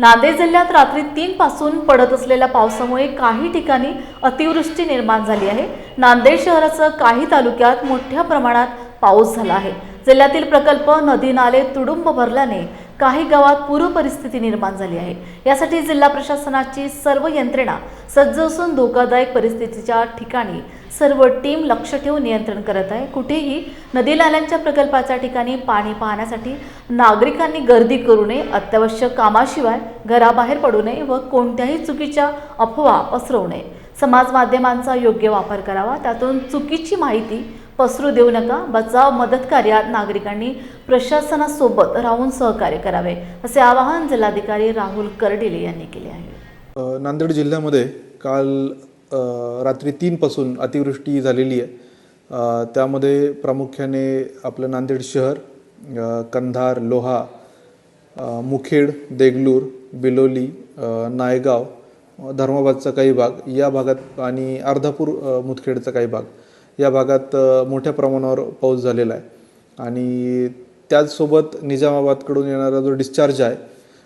नांदेड जिल्ह्यात रात्री तीन पासून पडत असलेल्या पावसामुळे काही ठिकाणी अतिवृष्टी निर्माण झाली आहे. नांदेड शहरासह काही तालुक्यात मोठ्या प्रमाणात पाऊस झाला आहे. जिल्ह्यातील प्रकल्प नदी नाले तुडुंब भरल्याने काही गावात पूर परिस्थिती निर्माण झाली आहे. यासाठी जिल्हा प्रशासनाची सर्व यंत्रणा सज्ज असून धोकादायक परिस्थितीच्या ठिकाणी सर्व टीम लक्ष ठेवून नियंत्रण करत आहे. कुठेही नदी नाल्यांच्या प्रकल्पाच्या ठिकाणी पाणी पाहण्यासाठी नागरिकांनी गर्दी करू नये. अत्यावश्यक कामाशिवाय घराबाहेर पडू नये व कोणत्याही चुकीच्या अफवा पसरवू नये. समाज माध्यमांचा योग्य वापर करावा. त्यातून चुकीची माहिती पसरू देऊ नका. बचाव मदत कार्यात नागरिकांनी प्रशासनासोबत राहून सहकार्य करावे असे आवाहन जिल्हाधिकारी राहुल कर्डिले यांनी केले आहे. नांदेड जिल्ह्यामध्ये काल रात्री तीनपासून अतिवृष्टी झालेली आहे. त्यामध्ये प्रामुख्याने आपलं नांदेड शहर कंधार लोहा मुखेड देगलूर बिलोली नायगाव धर्माबादचा काही भाग या भागात आणि अर्धापूर मुतखेडचा मुदखेडचा काही भाग या भागात मोठ्या प्रमाणावर पाऊस झालेला आहे. आणि त्याचसोबत निजामाबादकडून येणारा जो डिस्चार्ज आहे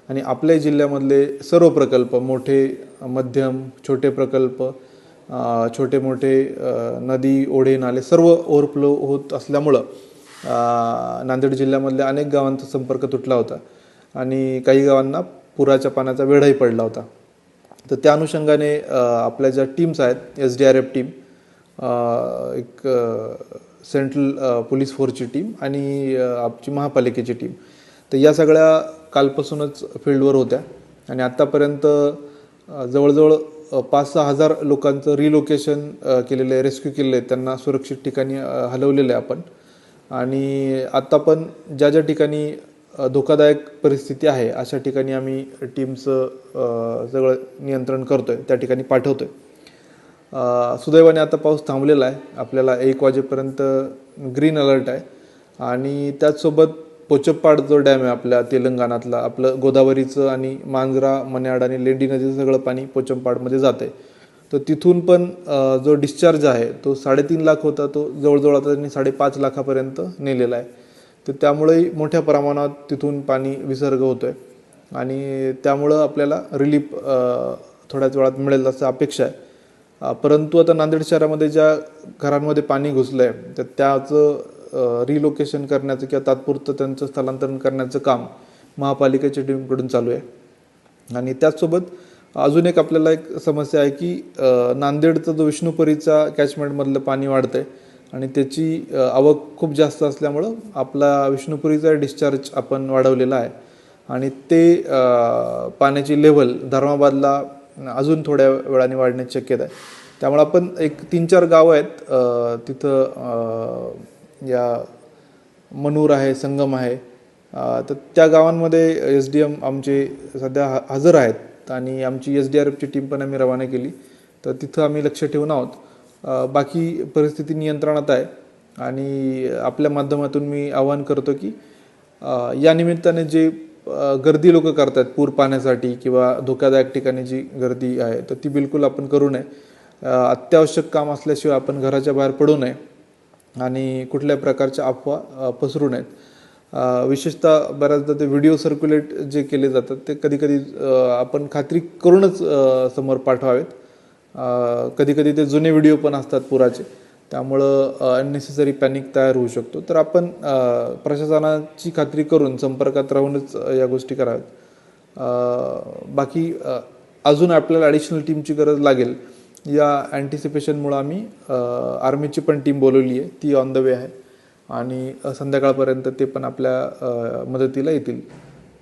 आणि आपल्या जिल्ह्यामधले सर्व प्रकल्प मोठे मध्यम छोटे प्रकल्प छोटे मोठे नदी ओढे नाले सर्व ओव्हरफ्लो होत असल्यामुळं नांदेड जिल्ह्यामधल्या अनेक गावांचा संपर्क तुटला होता. आणि काही गावांना पुराच्या पाण्याचा वेढाही पडला होता. तर त्या अनुषंगाने आपल्या ज्या टीम्स आहेत S D R F team एक सेंट्रल पोलीस फोर्सची टीम आणि आपची महापालिकेची टीम तर या सगळ्या कालपासूनच फील्डवर होत्या. आणि आत्तापर्यंत जवळजवळ पाच सहा हजार लोकांचं रिलोकेशन केलेलं आहे रेस्क्यू केलेलं आहे त्यांना सुरक्षित ठिकाणी हलवलेलं आहे आपण. आणि आत्ता पण ज्या ज्या ठिकाणी धोकादायक परिस्थिती आहे अशा ठिकाणी आम्ही टीमचं सगळं नियंत्रण करतो आहे त्या ठिकाणी पाठवतो आहे सुदैवाने आता पाऊस थांबलेला आहे. आपल्याला एक वाजेपर्यंत ग्रीन अलर्ट आहे. आणि त्याचसोबत पोचप्पाड जो डॅम आहे आपल्या तेलंगणातला. आपलं गोदावरीचं आणि मांजरा मन्याड आणि लेंडी नदीचं सगळं पाणी पोचमपाडमध्ये जातं आहे तर तिथून पण जो डिस्चार्ज आहे तो साडेतीन लाख होता तो जवळजवळ आता त्यांनी साडेपाच लाखापर्यंत नेलेला आहे. तर त्यामुळेही मोठ्या प्रमाणात तिथून पाणी विसर्ग होतो आहे आणि त्यामुळं आपल्याला रिलीफ थोड्याच वेळात मिळेल असं अपेक्षा आहे. परंतु आता नांदेड शहरामध्ये ज्या घरांमध्ये पाणी घुसलं आहे तर त्याचं रिलोकेशन करण्याचं किंवा तात्पुरतं त्यांचं स्थलांतरण करण्याचं काम महापालिकेच्या टीमकडून चालू आहे. आणि त्याचसोबत अजून एक आपल्याला एक समस्या आहे की नांदेडचा जो विष्णुपुरीचा कॅचमेंटमधलं पाणी वाढतं आहे आणि त्याची आवक खूप जास्त असल्यामुळं आपला विष्णुपुरीचा डिस्चार्ज आपण वाढवलेला आहे. आणि ते पाण्याची लेवल धर्माबादला अजून थोड्या वेळाने वाढण्याची शक्यता आहे. त्यामुळे आपण एक तीन चार गावं आहेत तिथं या मनूर आहे संगम आहे तर त्या गावांमध्ये एस डी एम आमचे सध्या ह हजर आहेत आणि आमची एस डी आर एफची टीम पण आम्ही रवाना केली. तर तिथं आम्ही लक्ष ठेवून आहोत. बाकी परिस्थिती नियंत्रणात आहे आणि आपल्या माध्यमातून मी आवाहन करतो की या निमित्ताने जे गर्दी लोक करतात पूर पाण्यासाठी किंवा धोकादायक ठिकाणी जी गर्दी आहे तर ती बिलकुल आपण करू नये. अत्यावश्यक काम असल्याशिवाय आपण घराच्या बाहेर पडू नये. आणि कुठल्या प्रकारच्या अफवा पसरू नयेत. विशेषतः बऱ्याचदा ते व्हिडिओ सर्क्युलेट जे केले जातात ते कधीकधी आपण खात्री करूनच समोर पाठवावेत. कधीकधी ते जुने व्हिडिओ पण असतात पुराचे. त्यामुळं अननेसेसरी पॅनिक तयार होऊ शकतो. तर आपण प्रशासनाची खात्री करून संपर्कात राहूनच या गोष्टी कराव्यात. बाकी अजून आपल्याला ॲडिशनल टीमची गरज लागेल. या अँटिसिपेशनमुळं आम्ही आर्मीची पण टीम बोलवली आहे. ती ऑन द वे आहे. आणि संध्याकाळपर्यंत ते पण आपल्या मदतीला येतील.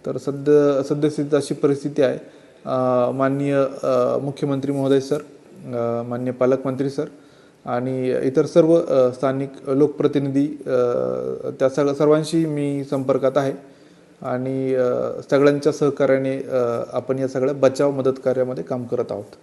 तर सध्या सद्यस्थितीत अशी परिस्थिती आहे. माननीय मुख्यमंत्री महोदय सर मान्य माननीय पालकमंत्री सर आणि इतर सर्व स्थानिक लोकप्रतिनिधी त्या सग सर्वांशी मी संपर्कात आहे. आणि सगळ्यांच्या सहकार्याने आपण या सगळ्या बचाव मदत कार्यामध्ये काम करत आहोत.